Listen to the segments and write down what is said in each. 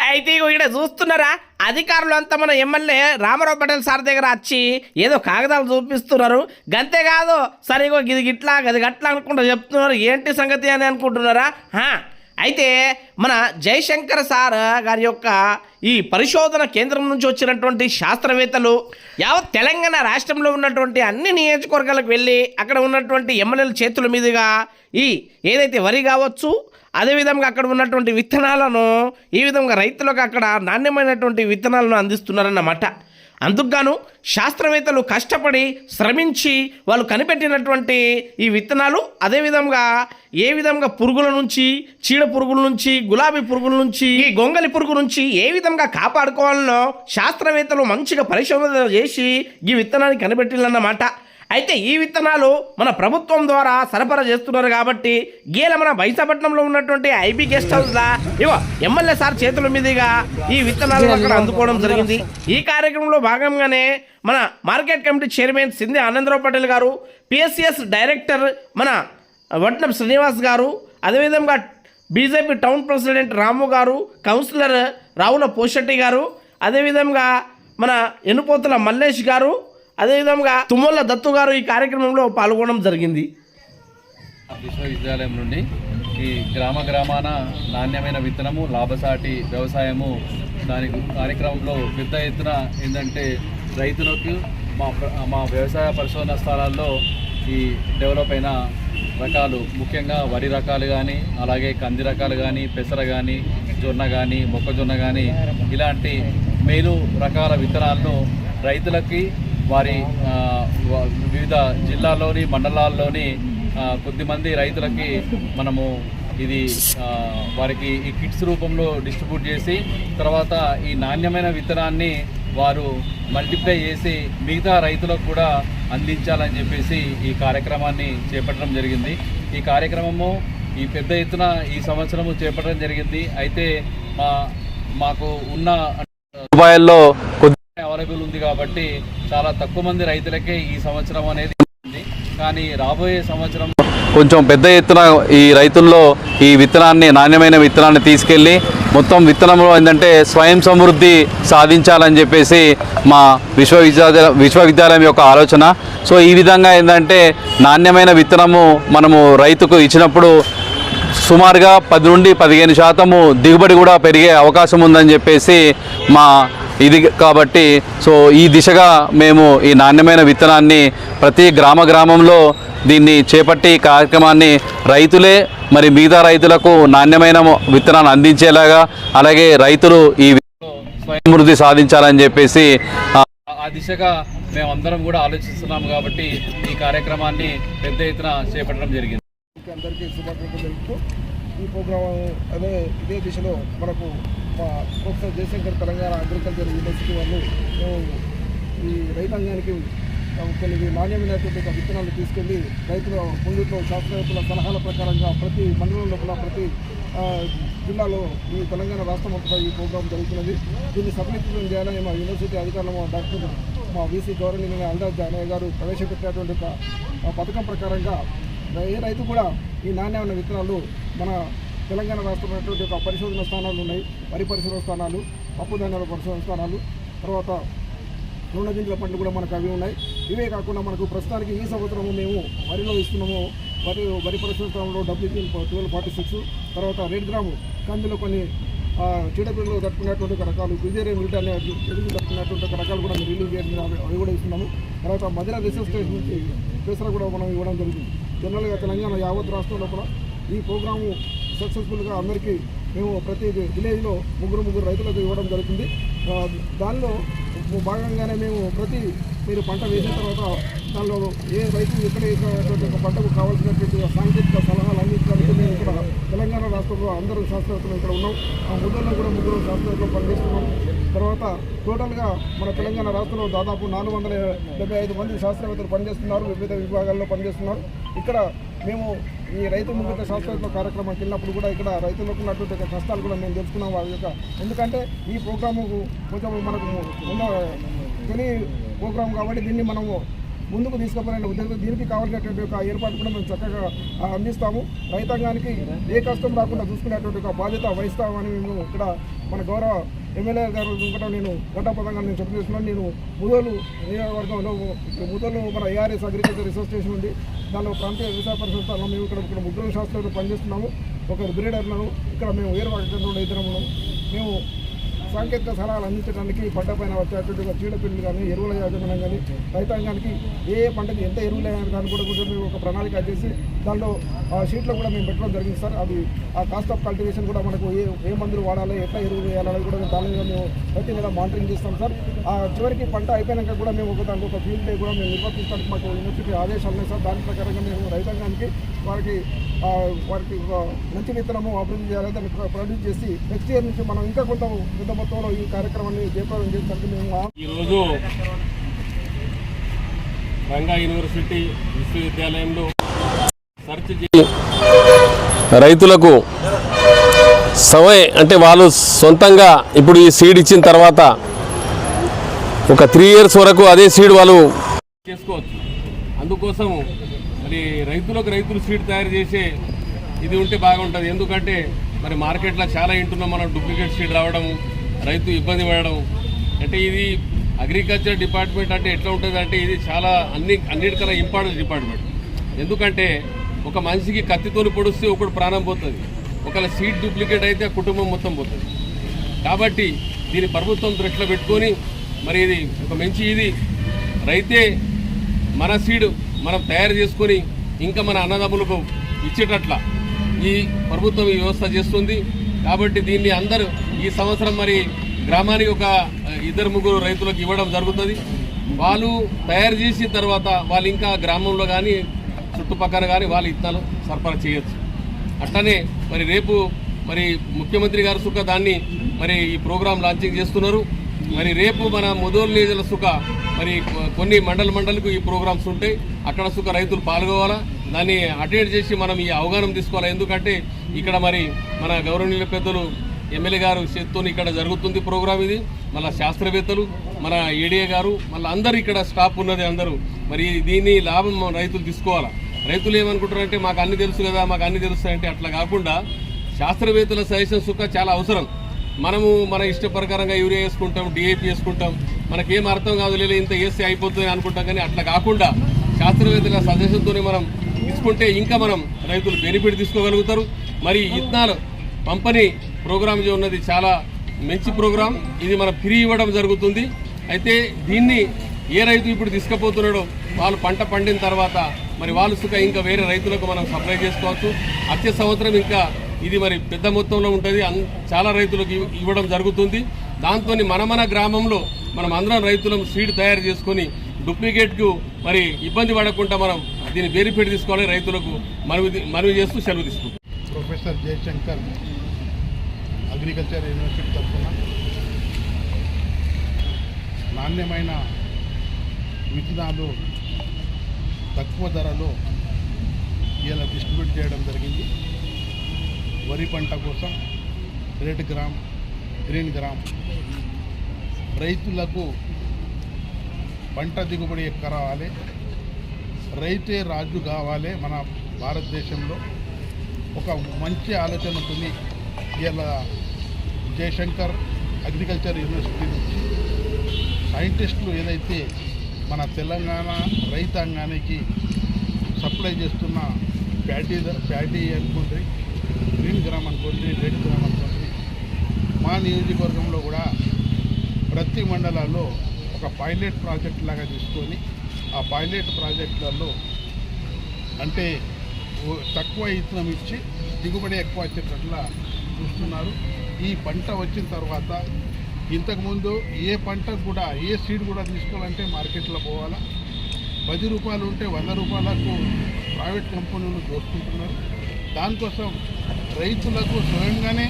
అయితే ఇగో ఇక్కడ చూస్తున్నారా? అధికారులు అంతా మన ఎమ్మెల్యే రామారావు పటేల్ సార్ దగ్గర వచ్చి ఏదో కాగితాలు చూపిస్తున్నారు. గంతే కాదు. సరే ఇది గిట్లా గది గట్లా అనుకుంటూ చెప్తున్నారు. ఏంటి సంగతి అని అనుకుంటున్నారా? అయితే మన జయశంకర్ సార్ గారి యొక్క ఈ పరిశోధన కేంద్రం నుంచి వచ్చినటువంటి శాస్త్రవేత్తలు యావత్ తెలంగాణ రాష్ట్రంలో ఉన్నటువంటి అన్ని నియోజకవర్గాలకు వెళ్ళి అక్కడ ఉన్నటువంటి ఎమ్మెల్యేల చేతుల మీదుగా ఈ ఏదైతే వరి కావచ్చు అదేవిధంగా అక్కడ ఉన్నటువంటి విత్తనాలను ఈ విధంగా రైతులకు అక్కడ నాణ్యమైనటువంటి విత్తనాలను అందిస్తున్నారన్నమాట. అందుకుగాను శాస్త్రవేత్తలు కష్టపడి శ్రమించి వాళ్ళు కనిపెట్టినటువంటి ఈ విత్తనాలు అదేవిధంగా ఏ విధంగా పురుగుల నుంచి చీడ పురుగుల నుంచి గులాబీ పురుగుల నుంచి ఈ గొంగలి పురుగు నుంచి ఏ విధంగా కాపాడుకోవాలనో శాస్త్రవేత్తలు మంచిగా పరిశోధన చేసి ఈ విత్తనాన్ని కనిపెట్టిల్లన్నమాట అయితే ఈ విత్తనాలు మన ప్రభుత్వం ద్వారా సరఫరా చేస్తున్నారు కాబట్టి గీల మన బైసాపట్నంలో ఉన్నటువంటి ఐబీ గెస్ట్ హౌస్ లా ఇవో ఎమ్మెల్యే సార్ చేతుల మీదుగా ఈ విత్తనాలు అక్కడ అందుకోవడం జరిగింది. ఈ కార్యక్రమంలో భాగంగానే మన market committee chairman Sindhi Anandarao Patel గారు పిఎస్సిఎస్ డైరెక్టర్ మన వడ్నం శ్రీనివాస్ గారు అదేవిధంగా బీజేపీ టౌన్ ప్రెసిడెంట్ రాము గారు కౌన్సిలర్ రావుల పోషెట్టి గారు అదేవిధంగా మన ఎనుపోతుల మల్లేష్ గారు అదేవిధంగా తుమ్మల దత్తు గారు ఈ కార్యక్రమంలో పాల్గొనడం జరిగింది. విశ్వవిద్యాలయం నుండి ఈ గ్రామ గ్రామాన నాణ్యమైన విత్తనము లాభసాటి వ్యవసాయము దాని కార్యక్రమంలో పెద్ద ఎత్తున ఏంటంటే రైతులకు మా మా వ్యవసాయ పరిశోధన స్థలాల్లో ఈ డెవలప్ అయిన రకాలు ముఖ్యంగా వరి రకాలు కానీ అలాగే కంది రకాలు కానీ పెసర కానీ జొన్న కానీ మొక్కజొన్న కానీ ఇలాంటి మేలు రకాల విత్తనాలను రైతులకి వారి వివిధ జిల్లాల్లోని మండలాల్లోని కొద్దిమంది రైతులకి మనము ఇది వారికి ఈ కిట్స్ రూపంలో డిస్ట్రిబ్యూట్ చేసి తర్వాత ఈ నాణ్యమైన విత్తనాన్ని వారు మల్టిప్లై చేసి మిగతా రైతులకు కూడా అందించాలని చెప్పేసి ఈ కార్యక్రమాన్ని చేపట్టడం జరిగింది. ఈ కార్యక్రమము ఈ పెద్ద ఎత్తున ఈ సంవత్సరము చేపట్టడం జరిగింది. అయితే మా మాకు ఉన్న రూపాయల్లో కొద్ది అవైలబుల్ ఉంది కాబట్టి చాలా తక్కువ మంది రైతులకే ఈ సంవత్సరం అనేది కానీ రాబోయే సంవత్సరం కొంచెం పెద్ద ఎత్తున ఈ రైతుల్లో ఈ విత్తనాన్ని నాణ్యమైన విత్తనాన్ని తీసుకెళ్ళి మొత్తం విత్తనంలో ఏంటంటే స్వయం సమృద్ధి సాధించాలని చెప్పేసి మా విశ్వవిద్యాలయ విశ్వవిద్యాలయం యొక్క ఆలోచన. సో ఈ విధంగా ఏంటంటే నాణ్యమైన విత్తనము మనము రైతుకు ఇచ్చినప్పుడు సుమారుగా పది నుండి పదిహేను శాతము దిగుబడి కూడా పెరిగే అవకాశం ఉందని చెప్పేసి మా ఇది కాబట్టి సో ఈ దిశగా మేము ఈ నాణ్యమైన విత్తనాన్ని ప్రతి గ్రామ గ్రామంలో దీన్ని చేపట్టి కార్యక్రమాన్ని రైతులే మరి మిగతా రైతులకు నాణ్యమైన విత్తనాన్ని అందించేలాగా అలాగే రైతులు ఈ స్వయంవృద్ధి సాధించాలని చెప్పేసి ఆ, దిశగా మేమందరం కూడా ఆలోచిస్తున్నాం కాబట్టి ఈ కార్యక్రమాన్ని పెద్ద ఎత్తున చేపట్టడం జరిగింది. అందరికీ శుభాకాంక్షలు ఈ ప్రోగ్రాం అదే ఇదే దిశలో మనకు మా professor Jayashankar Telangana agriculture university వాళ్ళు మేము ఈ రైతాంగానికి కొన్ని నాణ్యమైనటువంటి విత్తనాలు తీసుకెళ్ళి రైతుల ముందుట్లో శాస్త్రవేత్తల సలహాల ప్రకారంగా ప్రతి మండలం లోపల ప్రతి జిల్లాలో ఈ తెలంగాణ రాష్ట్రం అంతటా ఈ ప్రోగ్రాం జరుగుతున్నది. దీన్ని సఫలీకృతం చేయాలని మా యూనివర్సిటీ అధికారులు డాక్టర్ మా వీసీ గౌరవనీయులైన అల్దాజ్ జానయ్య గారు ప్రవేశపెట్టినటువంటి ఆ పథకం ప్రకారంగా ఏ రైతు కూడా ఈ నాణ్యమైన విత్తనాలు మన తెలంగాణ రాష్ట్రంలో ఒక పరిశోధన స్థానాలు ఉన్నాయి. వరి పరిశోధన స్థానాలు పప్పు ధాన్యాల పరిశోధన స్థానాలు తర్వాత నూనె పండ్లు కూడా మనకు అవి ఉన్నాయి. ఇవే కాకుండా మనకు ప్రస్తుతానికి ఈ సంవత్సరము మేము వరిలో ఇస్తున్నాము. వరి వరి పరిశోధన స్థానంలో ట్వెల్వ్ ఫార్టీ సిక్స్ తర్వాత రెడ్ గ్రాము కందులో కొన్ని చీడపీడలు తట్టుకున్నటువంటి ఒక రకాలు విజయరే మిల్ట్ అనే ఎదుగు తట్టుకున్నటువంటి ఒక రకాలు కూడా మేము రిలీజ్ చేయడం అవి- కూడా ఇస్తున్నాము. తర్వాత మధుర రీసెర్చ్ స్టేషన్ నుంచి పెసర కూడా మనం ఇవ్వడం జరుగుతుంది. జనరల్గా తెలంగాణ యావత్ రాష్ట్రంలో కూడా ఈ ప్రోగ్రాము సక్సెస్ఫుల్గా అందరికీ మేము ప్రతి విలేజ్లో ముగ్గురు ముగ్గురు రైతులకు ఇవ్వడం జరుగుతుంది. దానిలో భాగంగానే మేము ప్రతి మీరు పంట వేసిన తర్వాత దానిలో ఏ రైతు ఎక్కడ ఒక పంటకు కావాల్సినటువంటి సాంకేతిక సలహాలు అందించడానికి మేము ఇక్కడ తెలంగాణ రాష్ట్రంలో అందరూ శాస్త్రవేత్తలు ఇక్కడ ఉన్నాం. ఆ ముగ్గురులో కూడా ముగ్గురు శాస్త్రవేత్తలు పనిచేస్తున్నాం. తర్వాత టోటల్గా మన తెలంగాణ రాష్ట్రంలో దాదాపు నాలుగు వందల డెబ్బై ఐదు మంది శాస్త్రవేత్తలు పనిచేస్తున్నారు. వివిధ విభాగాల్లో పనిచేస్తున్నారు. ఇక్కడ మేము ఈ రైతు ముందుక శాస్త్రవేత్తల కార్యక్రమం వెళ్ళినప్పుడు కూడా ఇక్కడ రైతులకు ఉన్నటువంటి కష్టాలు కూడా మేము తెలుసుకున్నాం వారి యొక్క. ఎందుకంటే ఈ ప్రోగ్రాము కొంచెం మనకు ఉన్న తొలి ప్రోగ్రాం కాబట్టి దీన్ని మనము ముందుకు తీసుకుపోయిన ఉద్యోగం దీనికి కావాల్సినటువంటి ఒక ఏర్పాటు కూడా మేము చక్కగా అందిస్తాము. రైతాంగానికి ఏ కష్టం రాకుండా చూసుకునేటువంటి ఒక బాధ్యత వహిస్తామని మేము ఇక్కడ మన గౌరవ ఎమ్మెల్యే గారు కూడా నేను ఘటపదంగా నేను చెప్పేస్తున్నాను నేను ముదోలు నియోజకవర్గంలో ఇక్కడ ముదోలు మన ఏఆర్ఎస్ అగ్రికల్చర్ రీసెర్చ్ స్టేషన్ ఉంది దానిలో ప్రాంతీయ వ్యవసాయ పరిశోధనలో మేము ఇక్కడ ఇక్కడ ముగ్గురు శాస్త్రంలో పనిచేస్తున్నాము. ఒకరు బ్రీడర్లను ఇక్కడ మేము ఏర్పాటు కేంద్రంలో ఇద్దరు మేము సాంకేతిక సలహాలు అందించడానికి పంటపైన వచ్చేటువంటి చీడపిల్లు కానీ ఎరువుల యాజమాన్యం కానీ రైతాంగానికి ఏ ఏ పంటకి ఎంత ఎరువులు వేయాలి దాన్ని కూడా కొంచెం మేము ఒక ప్రణాళిక చేసి దానిలో ఆ షీట్లో కూడా మేము పెట్టడం జరిగింది సార్. అది ఆ కాస్ట్ ఆఫ్ కల్టివేషన్ కూడా మనకు ఏ ఏ మందులు వాడాలి ఎట్లా ఎరువులు వేయాలని కూడా దాని మీద మేము ప్రతి నెల మానిటరింగ్ చేస్తాం సార్. ఆ చివరికి పంట అయిపోయినాక కూడా మేము ఒక దానికి ఒక ఫీల్డ్ డే కూడా మేము నిర్వర్తించడానికి మాకు యూనివర్సిటీ ఆదేశాలు ఉన్నాయి సార్. దాని ప్రకారంగా మేము రైతాంగానికి వారికి ఆ, వారికి మంచి విత్తనము అభివృద్ధి చేయాలి దాన్ని ప్ర- ప్రొడ్యూస్ చేసి నెక్స్ట్ ఇయర్ నుంచి మనం ఇంకా కొంత పెద్ద మొత్తంలో ఈ కార్యక్రమాన్ని జయప్రదం చేయడానికి మేము ఈరోజు రంగా యూనివర్సిటీ విశ్వవిద్యాలయంలో సర్చ్ చేసి రైతులకు సమయ అంటే వాళ్ళు సొంతంగా ఇప్పుడు ఈ సీడ్ ఇచ్చిన తర్వాత ఒక త్రీ ఇయర్స్ వరకు అదే సీడ్ వాళ్ళు చేసుకోవచ్చు. అందుకోసం మరి రైతులకు రైతులు సీడ్ తయారు చేసే ఇది ఉంటే బాగుంటుంది. ఎందుకంటే మరి మార్కెట్లో చాలా వింటున్నాం మనం డూప్లికేట్ సీడ్ రావడం రైతు ఇబ్బంది పడడం. అంటే ఇది అగ్రికల్చర్ డిపార్ట్మెంట్ అంటే ఎట్లా ఉంటుంది అంటే ఇది చాలా అన్ని అన్నిటికన్నా ఇంపార్టెంట్ డిపార్ట్మెంట్. ఎందుకంటే ఒక మనిషికి కత్తితోని పొడిస్తే ఒకడు ప్రాణం పోతుంది. ఒకవేళ సీట్ డూప్లికేట్ అయితే ఆ కుటుంబం మొత్తం పోతుంది. కాబట్టి దీని ప్రభుత్వం దృష్టిలో పెట్టుకొని మరి ఇది ఒక మంచి ఇది. రైతే మన సీడ్ మనం తయారు చేసుకొని ఇంకా మన అన్నదమ్ములకు ఇచ్చేటట్ల ఈ ప్రభుత్వం ఈ వ్యవస్థ చేస్తుంది. కాబట్టి దీన్ని అందరూ ఈ సంవత్సరం మరి గ్రామానికి ఒక ఇద్దరు ముగ్గురు రైతులకు ఇవ్వడం జరుగుతుంది. వాళ్ళు తయారు చేసిన తర్వాత వాళ్ళు ఇంకా గ్రామంలో కానీ చుట్టుపక్కల కానీ వాళ్ళు ఇత్తనాలు సరఫరా చేయొచ్చు. అట్లనే మరి రేపు మరి ముఖ్యమంత్రి గారు సుఖ దాన్ని మరి ఈ ప్రోగ్రాం లాంచింగ్ చేస్తున్నారు. మరి రేపు మన ముదోలు నియోజకవర్గ సుఖ మరి కొన్ని మండల మండలకు ఈ ప్రోగ్రామ్స్ ఉంటాయి. అక్కడ సుఖ రైతులు పాల్గొవాలా? దాన్ని అటెండ్ చేసి మనం ఈ అవగాహన తీసుకోవాలి? ఎందుకంటే ఇక్కడ మరి మన గౌరవనీయుల పెద్దలు ఎమ్మెల్యే గారు చేత్తో ఇక్కడ జరుగుతుంది ప్రోగ్రామ్ ఇది. మళ్ళీ శాస్త్రవేత్తలు మన ఏడీఏ గారు మళ్ళీ అందరు ఇక్కడ స్టాఫ్ ఉన్నది అందరూ. మరి దీని లాభం రైతులు తీసుకోవాలా? రైతులు ఏమనుకుంటారంటే మాకు అన్ని తెలుసు కదా మాకు అన్ని తెలుస్తాయంటే అట్లా కాకుండా శాస్త్రవేత్తల సజెషన్స్ సుఖ చాలా అవసరం. మనము మన ఇష్ట ప్రకారంగా యూరియా వేసుకుంటాం డిఏపి వేసుకుంటాం. మనకేం అర్థం కాదు లేదు ఇంత వేస్తే అయిపోతుంది అనుకుంటాం కానీ అట్లా కాకుండా శాస్త్రవేత్తల సజెషన్తోనే మనం తీసుకుంటే ఇంకా మనం రైతులు బెనిఫిట్ తీసుకోగలుగుతారు. మరి ఇత్తనాలు పంపిణీ ప్రోగ్రామ్ ఉన్నది చాలా మంచి ప్రోగ్రాం ఇది మనం ఫ్రీ ఇవ్వడం జరుగుతుంది. అయితే దీన్ని ఏ రైతు ఇప్పుడు తీసుకుపోతున్నాడో వాళ్ళు పంట పండిన తర్వాత మరి వాళ్ళు సుఖ ఇంకా వేరే రైతులకు మనం సప్లై చేసుకోవచ్చు. వచ్చే సంవత్సరం ఇంకా ఇది మరి పెద్ద మొత్తంలో ఉంటుంది. చాలా రైతులకు ఇవ్వడం జరుగుతుంది. దాంతో మన మన గ్రామంలో మనం అందరం రైతులం సీడ్ తయారు చేసుకొని డూప్లికేట్కు మరి ఇబ్బంది పడకుండా మనం దీన్ని బెనిఫిట్ తీసుకోవాలి. రైతులకు మనవి మనవి చేస్తూ సెలవు తీసుకుంటాం ప్రొఫెసర్ జయశంకర్ అగ్రికల్చర్ యూనివర్సిటీ తరఫున నాణ్యమైన విత్తనాలు తక్కువ ధరలో ఇలా డిస్ట్రిబ్యూట్ చేయడం జరిగింది. వరి పంట కోసం రెడ్ గ్రామ్ గ్రీన్ గ్రామ్ రైతులకు పంట దిగుబడి ఎక్కువ రావాలి. రైతే రాజు కావాలి మన భారతదేశంలో. ఒక మంచి ఆలోచన ఉంటుంది. ఇలా జయశంకర్ అగ్రికల్చర్ యూనివర్సిటీ నుంచి సైంటిస్టులు ఏదైతే మన తెలంగాణ రైతాంగానికి సప్లై చేస్తున్న ప్యాటీ ప్యాటీ అనుకుంటే గ్రీన్ గ్రామ్ అనుకోండి రెడ్ గ్రామ్ అనుకోండి మా నియోజకవర్గంలో కూడా ప్రతి మండలాల్లో ఒక పైలట్ ప్రాజెక్ట్ లాగా తీసుకొని ఆ పైలట్ ప్రాజెక్టులలో అంటే తక్కువ ఇత్తనం ఇచ్చి దిగుబడి ఎక్కువ వచ్చేటట్లా చూస్తున్నారు. ఈ పంట వచ్చిన తర్వాత ఇంతకుముందు ఏ పంట కూడా ఏ సీడ్ కూడా తీసుకోవాలంటే మార్కెట్లో పోవాలా? పది రూపాయలు ఉంటే వంద రూపాయలకు ప్రైవేట్ కంపెనీలు దోసుకుంటున్నారు దానికోసం రైతులకు స్వయంగానే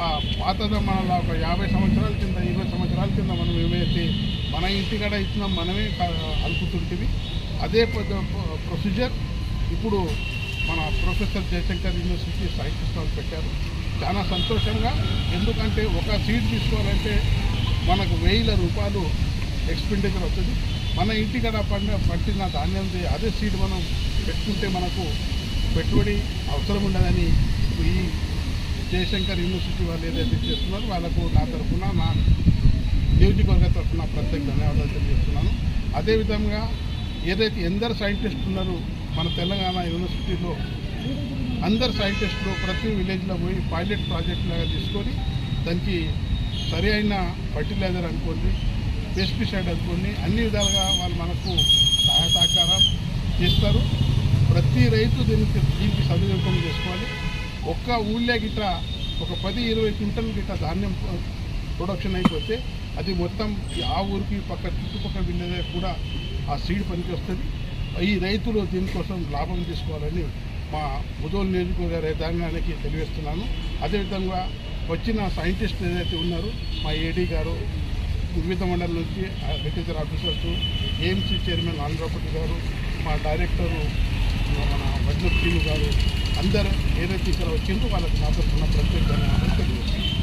ఆ పాతద మన ఒక యాభై సంవత్సరాల కింద ఇరవై సంవత్సరాల కింద మనం ఏమైతే మన ఇంటికాడ ఇచ్చినాం మనమే క- అదే ప్రొసీజర్ ఇప్పుడు మన ప్రొఫెసర్ జయశంకర్ యూనివర్సిటీ సైంటిస్ట్ పెట్టారు. చాలా సంతోషంగా ఎందుకంటే ఒక సీట్ తీసుకోవాలంటే మనకు వేల రూపాయలు ఎక్స్పెండిచర్ వస్తుంది. మన ఇంటికాడ పండ పట్టిన ధాన్యం అదే సీడ్ మనం పెట్టుకుంటే మనకు పెట్టుబడి అవసరం ఉండదని ఈ జయశంకర్ యూనివర్సిటీ వాళ్ళు ఏదైతే చేస్తున్నారో వాళ్ళకు నా తరఫున నా నియోజకవర్గ తరఫున ప్రత్యేక ధన్యవాదాలు తెలియజేస్తున్నాను. అదేవిధంగా ఏదైతే ఎందరు సైంటిస్ట్ ఉన్నారో మన తెలంగాణ యూనివర్సిటీలో అందరు సైంటిస్టులు ప్రతి విలేజ్లో పోయి పైలట్ ప్రాజెక్ట్ లాగా తీసుకొని దానికి సరి అయిన ఫర్టిలైజర్ అనుకోండి పెస్టిసైడ్ అనుకోండి అన్ని విధాలుగా వాళ్ళు మనకు సహాయ సహకారం చేస్తారు ప్రతి రైతు దీనికి దీనికి సదువినియోగం చేసుకోవాలి. ఒక్క ఊళ్ళో గిట్ట ఒక పది ఇరవై క్వింటల్ గిట్ట ధాన్యం ప్రొడక్షన్ అయిపోతే అది మొత్తం ఆ ఊరికి పక్క చుట్టుపక్కల విలేజ్ కూడా ఆ సీడ్ పనికి వస్తుంది ఈ రైతులు దీనికోసం లాభం తీసుకోవాలని మా ముదోలు నియోజకవర్గ రైతాంగానికి తెలియజేస్తున్నాను. అదేవిధంగా వచ్చిన సైంటిస్ట్ ఏదైతే ఉన్నారో మా ఏడీ గారు వివిధ మండలం నుంచి agriculture officers AMC chairman Andhrapathi గారు మా డైరెక్టరు మన వజ్ర గారు అందరూ ఏదైతే ఇక్కడ వచ్చిందో వాళ్ళకి మాత్రం ఉన్న ప్రత్యేకంగా